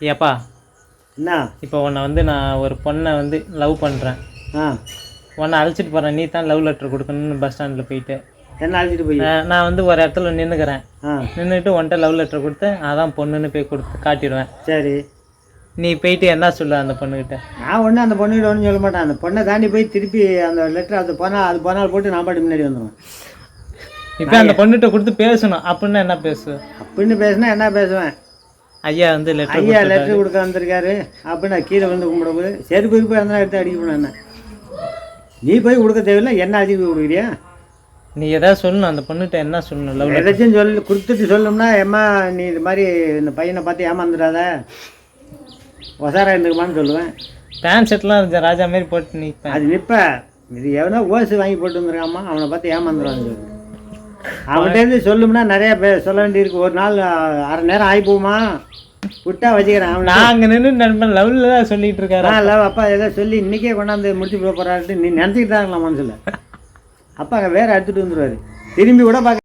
ஏப்பா என்ன? இப்போ உன்னை வந்து நான் ஒரு பொண்ணை வந்து லவ் பண்ணுறேன் ஆ. உன்னை அழைச்சிட்டு போகிறேன் நீ தான் லவ் லெட்டர் கொடுக்கணும்னு பஸ் ஸ்டாண்டில் போயிட்டு. என்ன அழைச்சிட்டு போய்? நான் நான் வந்து ஒரு இடத்துல நின்றுக்கிறேன் ஆ. நின்றுட்டு உன்கிட்ட லவ் லெட்டர் கொடுத்து அதான் பொண்ணுன்னு போய் கொடுத்து காட்டிடுவேன். சரி. நீ போயிட்டு என்ன சொல்ல அந்த பொண்ணுக்கிட்ட நான் ஒன்றும் அந்த பொண்ணுகிட்ட ஒன்றும் சொல்ல மாட்டேன். அந்த பொண்ணை தாண்டி போய் திருப்பி அந்த லெட்டர் அது போனால் அது போனால் போட்டு நான் பாட்டு முன்னாடி வந்துடுவேன் இப்போ அந்த பொண்ணுகிட்ட கொடுத்து பேசணும். அப்படின்னா என்ன பேசு? அப்படின்னு பேசினா என்ன பேசுவேன்? ஐயா வந்து லெட்டர் ஐயா லெட்டர் கொடுக்க வந்திருக்காரு. அப்படின்னு நான் கீழே வந்து கும்பிடும்போது செருப்பு இருப்பு இருந்தால் எடுத்து அடிக்கணும் என்ன நீ போய் கொடுக்க தேவையில்லை என்ன அடிக்க போய் கொடுக்குறியா? நீ எதாவது சொல்லணும் அந்த பொண்ணுகிட்ட என்ன சொல்லணும் லவ் ஏதாச்சும் சொல்லு கொடுத்துட்டு சொல்லணும்னா ஏம்மா நீ இது மாதிரி இந்த பையனை பார்த்து ஏமாந்துடாத. ஒசாரா இருந்துக்குமான்னு சொல்லுவேன். பேண்ட் ஷர்ட்லாம் ராஜா மாதிரி போட்டு நிற்பேன் அது நிற்ப இது எவனோ ஓசு வாங்கி போட்டு வந்துருக்காமா அவனை பார்த்து ஏமாந்துருவான்னு சொல்லு. அவன்கிட்ட இருந்து சொல்லும்னா நிறைய பே சொல்ல வேண்டியிருக்கு. ஒரு நாள் அரை நேரம் ஆகி போகுமா? விட்டா வச்சுக்கிறேன் அவனை நான் அங்கே நின்று நண்பன் லவ்ல தான் சொல்லிட்டு இருக்காரு. இல்லை அப்பா ஏதோ சொல்லி இன்னைக்கே கொண்டாந்து முடிச்சு போக போறாருட்டு நீ நினச்சிக்கிட்டு தான் இருக்கலாம் மனசில் அப்பா அங்கே வேற எடுத்துகிட்டு வந்துருவாரு. திரும்பி கூட பார்க்க